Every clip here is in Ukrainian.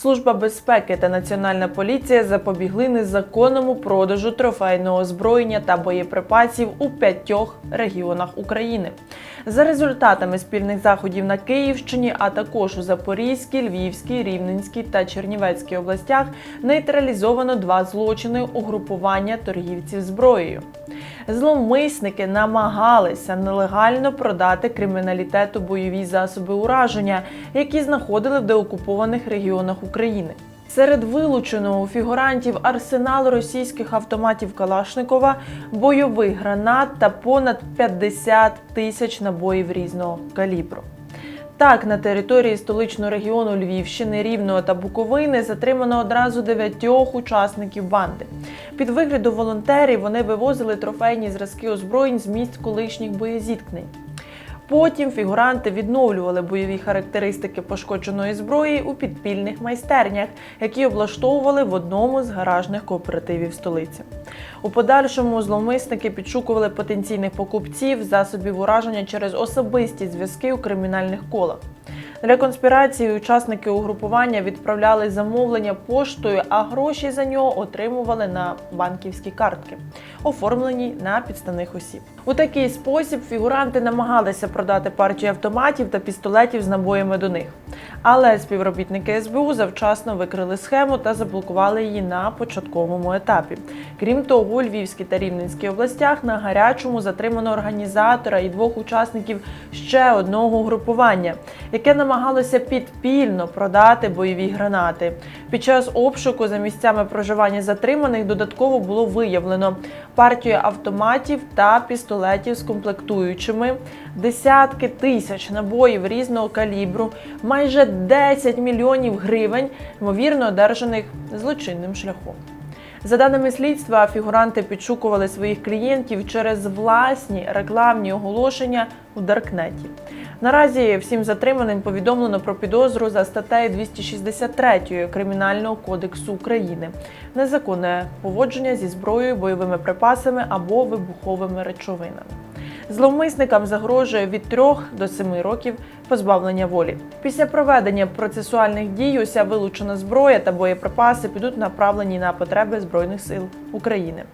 Служба безпеки та національна поліція запобігли незаконному продажу трофейного озброєння та боєприпасів у п'ятьох регіонах України. За результатами спільних заходів на Київщині, а також у Запорізькій, Львівській, Рівненській та Чернівецькій областях нейтралізовано два злочини угрупування торгівців зброєю. Зловмисники намагалися нелегально продати криміналітету бойові засоби ураження, які знаходили в деокупованих регіонах України. Серед вилученого у фігурантів арсенал російських автоматів Калашникова, бойових гранат та понад 50 тисяч набоїв різного калібру. Так, на території столичного регіону Львівщини, Рівного та Буковини затримано одразу дев'ятьох учасників банди. Під виглядом волонтерів вони вивозили трофейні зразки озброєнь з місць колишніх боєзіткнень. Потім фігуранти відновлювали бойові характеристики пошкодженої зброї у підпільних майстернях, які облаштовували в одному з гаражних кооперативів столиці. У подальшому зловмисники підшукували потенційних покупців засобів ураження через особисті зв'язки у кримінальних колах. Для конспірації учасники угрупування відправляли замовлення поштою, а гроші за нього отримували на банківські картки, оформлені на підставних осіб. У такий спосіб фігуранти намагалися продати партію автоматів та пістолетів з набоями до них. Але співробітники СБУ завчасно викрили схему та заблокували її на початковому етапі. Крім того, у Львівській та Рівненській областях на гарячому затримано організатора і двох учасників ще одного групування, яке намагалося підпільно продати бойові гранати. Під час обшуку за місцями проживання затриманих додатково було виявлено партію автоматів та пістолетів з комплектуючими, десятки тисяч набоїв різного калібру, майже 10 мільйонів гривень, ймовірно одержаних злочинним шляхом. За даними слідства, фігуранти підшукували своїх клієнтів через власні рекламні оголошення у Даркнеті. Наразі всім затриманим повідомлено про підозру за статтею 263 Кримінального кодексу України незаконне поводження зі зброєю, бойовими припасами або вибуховими речовинами. Зловмисникам загрожує від 3 до 7 років позбавлення волі. Після проведення процесуальних дій уся вилучена зброя та боєприпаси підуть направлені на потреби Збройних сил України.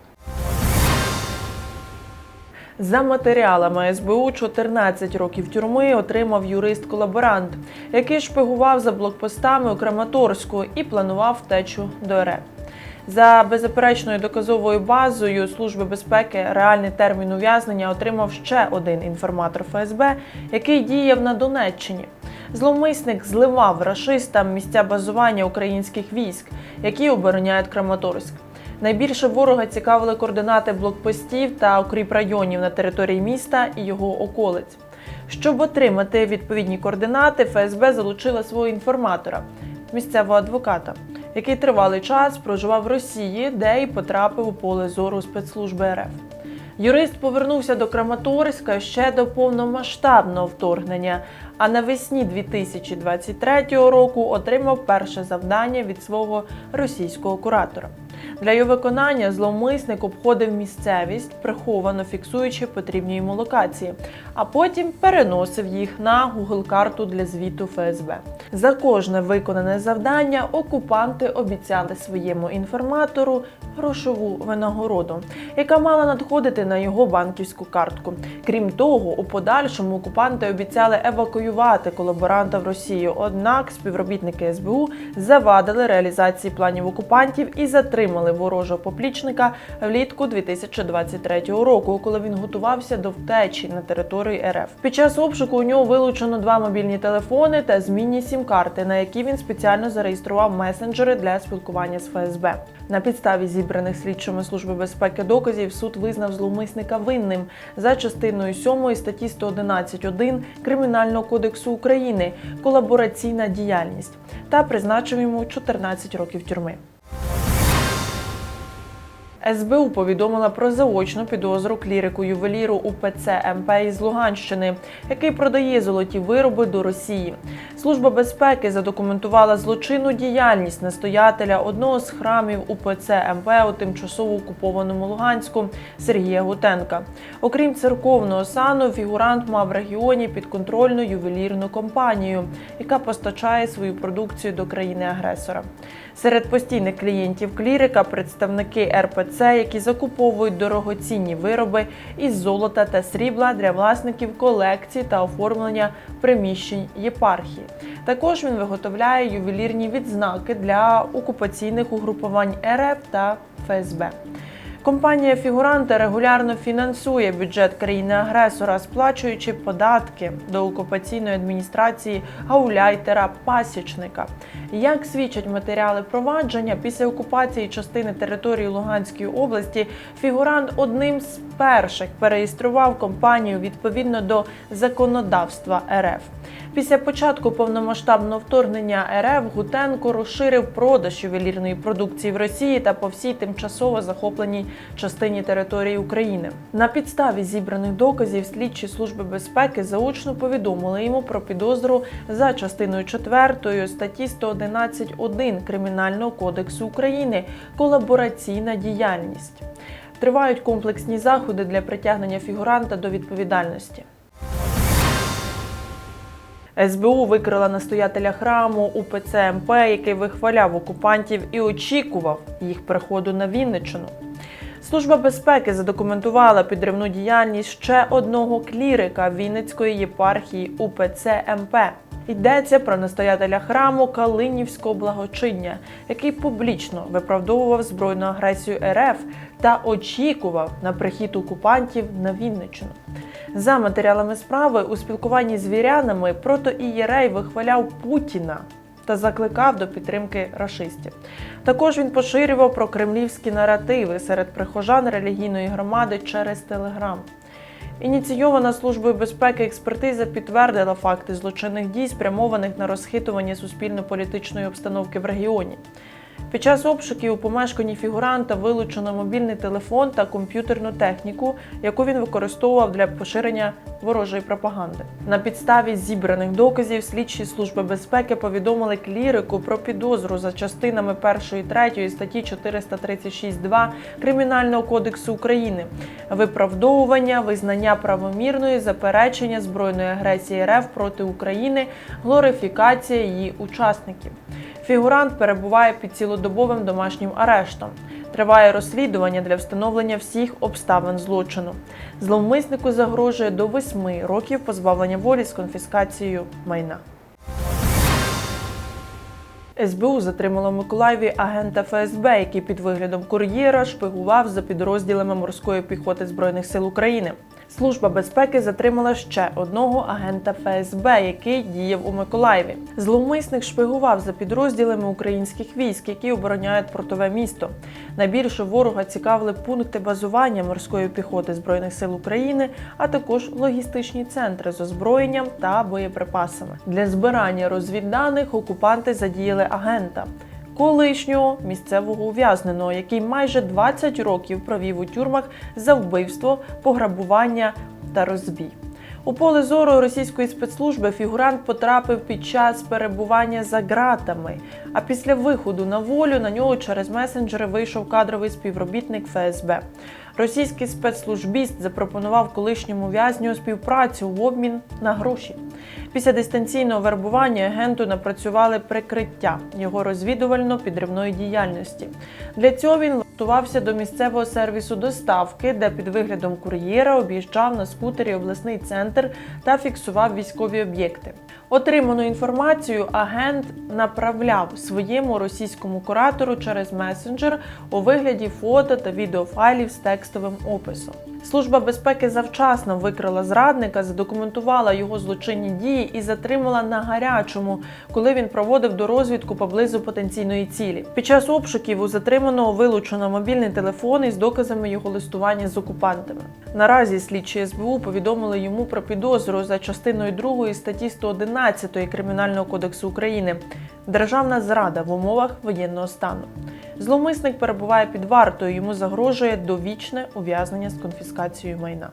За матеріалами СБУ 14 років тюрми отримав юрист-колаборант, який шпигував за блокпостами у Краматорську і планував втечу до РФ. За беззаперечною доказовою базою Служби безпеки реальний термін ув'язнення отримав ще один інформатор ФСБ, який діяв на Донеччині. Зловмисник зливав рашистам місця базування українських військ, які обороняють Краматорськ. Найбільше ворога цікавили координати блокпостів та укріп районів на території міста і його околиць. Щоб отримати відповідні координати, ФСБ залучила свого інформатора, місцевого адвоката, який тривалий час проживав в Росії, де й потрапив у поле зору спецслужби РФ. Юрист повернувся до Краматорська ще до повномасштабного вторгнення, а навесні 2023 року отримав перше завдання від свого російського куратора. Для його виконання зловмисник обходив місцевість, приховано фіксуючи потрібні йому локації, а потім переносив їх на Google-карту для звіту ФСБ. За кожне виконане завдання окупанти обіцяли своєму інформатору грошову винагороду, яка мала надходити на його банківську картку. Крім того, у подальшому окупанти обіцяли евакуювати колаборанта в Росію. Однак співробітники СБУ завадили реалізації планів окупантів і затримали ворожого поплічника влітку 2023 року, коли він готувався до втечі на території РФ. Під час обшуку у нього вилучено два мобільні телефони та змінні сім-карти, на які він спеціально зареєстрував месенджери для спілкування з ФСБ. На підставі зібраних слідчими служби безпеки доказів суд визнав зловмисника винним за частиною 7 статті 111.1 Кримінального кодексу України колабораційна діяльність та призначив йому 14 років тюрми. СБУ повідомила про заочну підозру клірику ювеліру УПЦ МП із Луганщини, який продає золоті вироби до Росії. Служба безпеки задокументувала злочинну діяльність настоятеля одного з храмів УПЦ МП у тимчасово окупованому Луганську Сергія Гутенка. Окрім церковного сану, фігурант мав в регіоні підконтрольну ювелірну компанію, яка постачає свою продукцію до країни-агресора. Серед постійних клієнтів клірика представники РПЦ, які закуповують дорогоцінні вироби із золота та срібла для власників колекцій та оформлення приміщень єпархії. Також він виготовляє ювелірні відзнаки для окупаційних угрупувань РФ та ФСБ. Компанія фігуранта регулярно фінансує бюджет країни-агресора, сплачуючи податки до окупаційної адміністрації гауляйтера пасічника. Як свідчать матеріали провадження, після окупації частини території Луганської області фігурант одним з перших переєстрував компанію відповідно до законодавства РФ. Після початку повномасштабного вторгнення РФ Гутенко розширив продаж ювелірної продукції в Росії та по всій тимчасово захопленій частині території України. На підставі зібраних доказів слідчі служби безпеки заочно повідомили йому про підозру за частиною 4 статті 111.1 Кримінального кодексу України колабораційна діяльність. Тривають комплексні заходи для притягнення фігуранта до відповідальності. СБУ викрила настоятеля храму УПЦ МП, який вихваляв окупантів і очікував їх приходу на Вінниччину. Служба безпеки задокументувала підривну діяльність ще одного клірика Вінницької єпархії УПЦ МП. Йдеться про настоятеля храму Калинівського благочиння, який публічно виправдовував збройну агресію РФ та очікував на прихід окупантів на Вінниччину. За матеріалами справи у спілкуванні з вірянами протоієрей вихваляв Путіна та закликав до підтримки рашистів. Також він поширював про кремлівські наративи серед прихожан релігійної громади через телеграм. Ініційована службою безпеки експертиза підтвердила факти злочинних дій, спрямованих на розхитування суспільно-політичної обстановки в регіоні. Під час обшуків у помешканні фігуранта вилучено мобільний телефон та комп'ютерну техніку, яку він використовував для поширення ворожої пропаганди. На підставі зібраних доказів слідчі служби безпеки повідомили клірику про підозру за частинами 1 і 3 статті 436.2 Кримінального кодексу України, виправдовування, визнання правомірної, заперечення збройної агресії РФ проти України, глорифікація її учасників. Фігурант перебуває під цілодобовим домашнім арештом. Триває розслідування для встановлення всіх обставин злочину. Зловмиснику загрожує до 8 років позбавлення волі з конфіскацією майна. СБУ затримала в Миколаєві агента ФСБ, який під виглядом кур'єра шпигував за підрозділами морської піхоти Збройних сил України. Служба безпеки затримала ще одного агента ФСБ, який діяв у Миколаєві. Зловмисник шпигував за підрозділами українських військ, які обороняють портове місто. Найбільше ворога цікавили пункти базування морської піхоти Збройних сил України, а також логістичні центри з озброєнням та боєприпасами. Для збирання розвідданих окупанти задіяли агента. Колишнього місцевого ув'язненого, який майже 20 років провів у тюрмах за вбивство, пограбування та розбій. У поле зору російської спецслужби фігурант потрапив під час перебування за ґратами. А після виходу на волю на нього через месенджери вийшов кадровий співробітник ФСБ. Російський спецслужбіст запропонував колишньому в'язню співпрацю в обмін на гроші. Після дистанційного вербування агенту напрацювали прикриття його розвідувально-підривної діяльності. Для цього він влаштувався до місцевого сервісу доставки, де під виглядом кур'єра об'їжджав на скутері обласний центр та фіксував військові об'єкти. Отриману інформацію агент направляв своєму російському куратору через месенджер у вигляді фото та відеофайлів з текстовим описом. Служба безпеки завчасно викрила зрадника, задокументувала його злочинні дії і затримала на гарячому, коли він проводив до розвідку поблизу потенційної цілі. Під час обшуків у затриманого вилучено мобільний телефон із доказами його листування з окупантами. Наразі слідчі СБУ повідомили йому про підозру за частиною 2 статті 111 Кримінального кодексу України державна зрада в умовах воєнного стану. Зловмисник перебуває під вартою. Йому загрожує довічне ув'язнення з конфіскацією майна.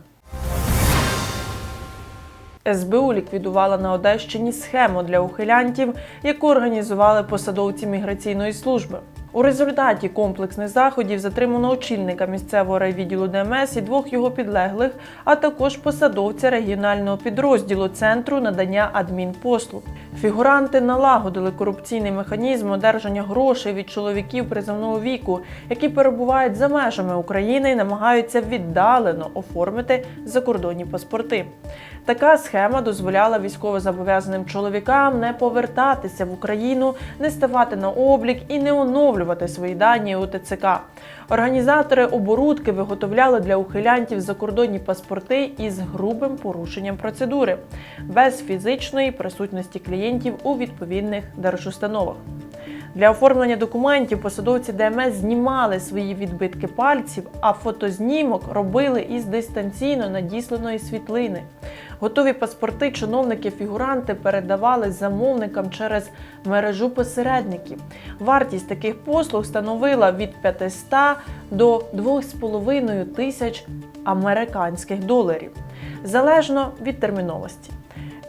СБУ ліквідувала на Одещині схему для ухилянтів, яку організували посадовці міграційної служби. У результаті комплексних заходів затримано очільника місцевого райвідділу ДМС і двох його підлеглих, а також посадовця регіонального підрозділу центру надання адмінпослуг. Фігуранти налагодили корупційний механізм одержання грошей від чоловіків призовного віку, які перебувають за межами України і намагаються віддалено оформити закордонні паспорти. Така схема дозволяла військовозобов'язаним чоловікам не повертатися в Україну, не ставати на облік і не оновлювати свої дані у ТЦК. Організатори оборудки виготовляли для ухилянтів закордонні паспорти із грубим порушенням процедури, без фізичної присутності клієнтів у відповідних держустановах. Для оформлення документів посадовці ДМС знімали свої відбитки пальців, а фотознімок робили із дистанційно надісланої світлини. Готові паспорти чиновники-фігуранти передавали замовникам через мережу посередників. Вартість таких послуг становила від 500 до 2,5 тисяч американських доларів, залежно від терміновості.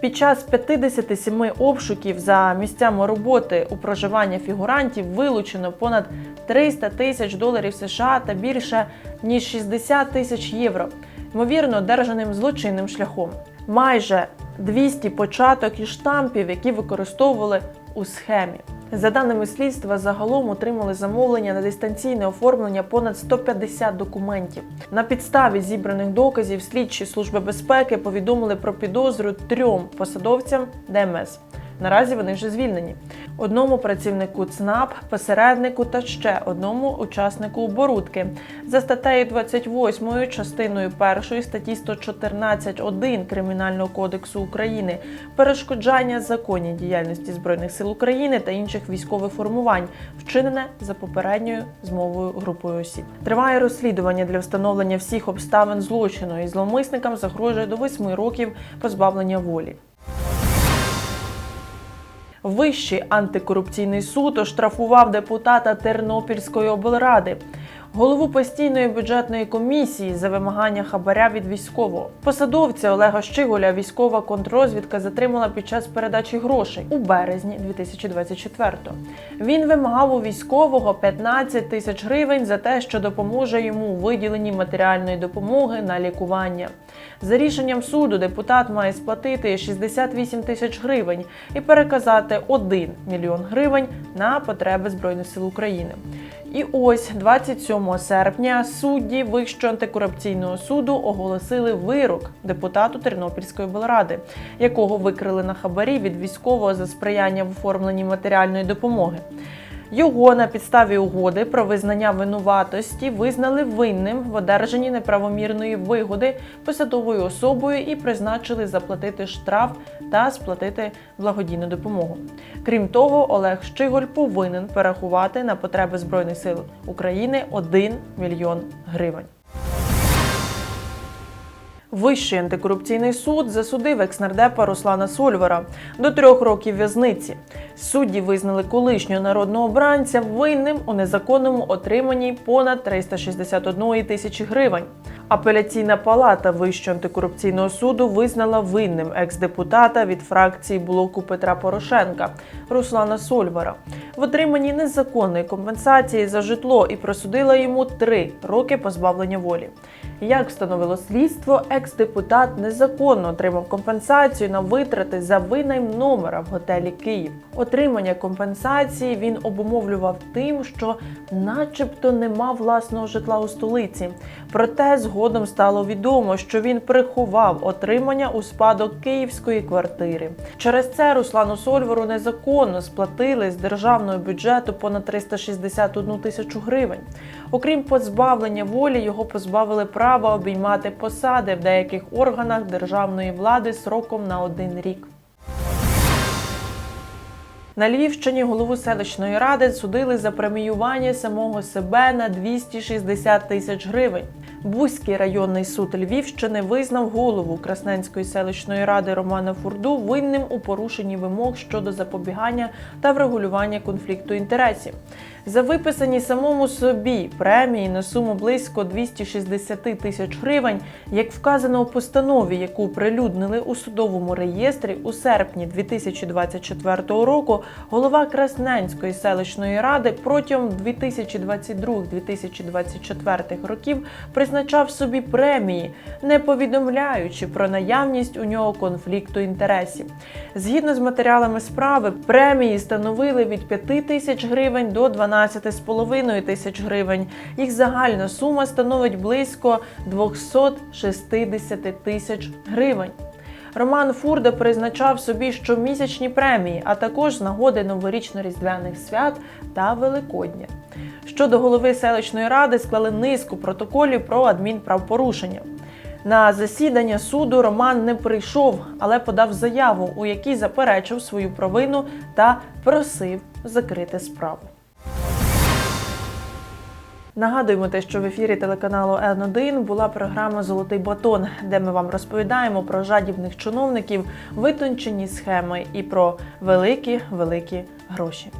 Під час 57 обшуків за місцями роботи у проживання фігурантів вилучено понад 300 тисяч доларів США та більше ніж 60 тисяч євро, ймовірно, одержаним злочинним шляхом. Майже 200 початок і штампів, які використовували у схемі. За даними слідства, загалом отримали замовлення на дистанційне оформлення понад 150 документів. На підставі зібраних доказів слідчі служби безпеки повідомили про підозру трьом посадовцям ДМС. Наразі вони вже звільнені. Одному працівнику ЦНАП, посереднику та ще одному учаснику оборудки за статтею 28 частиною 1 статті 114.1 Кримінального кодексу України перешкоджання законній діяльності збройних сил України та інших військових формувань, вчинене за попередньою змовою групою осіб. Триває розслідування для встановлення всіх обставин злочину і зловмисникам загрожує до 8 років позбавлення волі. Вищий антикорупційний суд оштрафував депутата Тернопільської облради. Голову постійної бюджетної комісії за вимагання хабаря від військового посадовця Олега Щиголя військова контррозвідка затримала під час передачі грошей у березні 2024-го. Він вимагав у військового 15 тисяч гривень за те, що допоможе йому у виділенні матеріальної допомоги на лікування. За рішенням суду депутат має сплатити 68 тисяч гривень і переказати 1 мільйон гривень на потреби Збройних сил України. І ось 27 серпня судді Вищого антикорупційного суду оголосили вирок депутату Тернопільської облради, якого викрили на хабарі від військового за сприяння в оформленні матеріальної допомоги. Його на підставі угоди про визнання винуватості визнали винним в одержанні неправомірної вигоди посадовою особою і призначили заплатити штраф та сплатити благодійну допомогу. Крім того, Олег Щиголь повинен перерахувати на потреби Збройних сил України 1 мільйон гривень. Вищий антикорупційний суд засудив екснардепа Руслана Сольвера до трьох років в'язниці. Судді визнали колишнього народного обранця винним у незаконному отриманні понад 361 тисячі гривень. Апеляційна палата Вищого антикорупційного суду визнала винним екс-депутата від фракції блоку Петра Порошенка Руслана Сольвара в отриманні незаконної компенсації за житло і присудила йому три роки позбавлення волі. Як встановило слідство, екс-депутат незаконно отримав компенсацію на витрати за винайм номера в готелі Київ. Отримання компенсації він обумовлював тим, що, начебто, не мав власного житла у столиці. Проте згодом стало відомо, що він приховав отримання у спадок київської квартири. Через це Руслану Сольверу незаконно сплатили з державного бюджету понад 361 тисячу гривень. Окрім позбавлення волі, його позбавили права обіймати посади в деяких органах державної влади сроком на один рік. На Львівщині голову селищної ради судили за преміювання самого себе на 260 тисяч гривень. Бузький районний суд Львівщини визнав голову Красненської селищної ради Романа Фурду винним у порушенні вимог щодо запобігання та врегулювання конфлікту інтересів. За виписані самому собі премії на суму близько 260 тисяч гривень, як вказано у постанові, яку оприлюднили у судовому реєстрі у серпні 2024 року, голова Красненської селищної ради протягом 2022-2024 років призначав собі премії, не повідомляючи про наявність у нього конфлікту інтересів. Згідно з матеріалами справи, премії становили від 5 тисяч гривень до 12,5 тисяч гривень. Їх загальна сума становить близько 260 тисяч гривень. Роман Фурда призначав собі щомісячні премії, а також з нагоди новорічно-різдвяних свят та Великодня. Щодо голови селищної ради склали низку протоколів про адмінправопорушення. На засідання суду Роман не прийшов, але подав заяву, у якій заперечив свою провину та просив закрити справу. Нагадуємо те, що в ефірі телеканалу Н1 була програма Золотий батон, де ми вам розповідаємо про жадібних чиновників, витончені схеми і про великі великі гроші.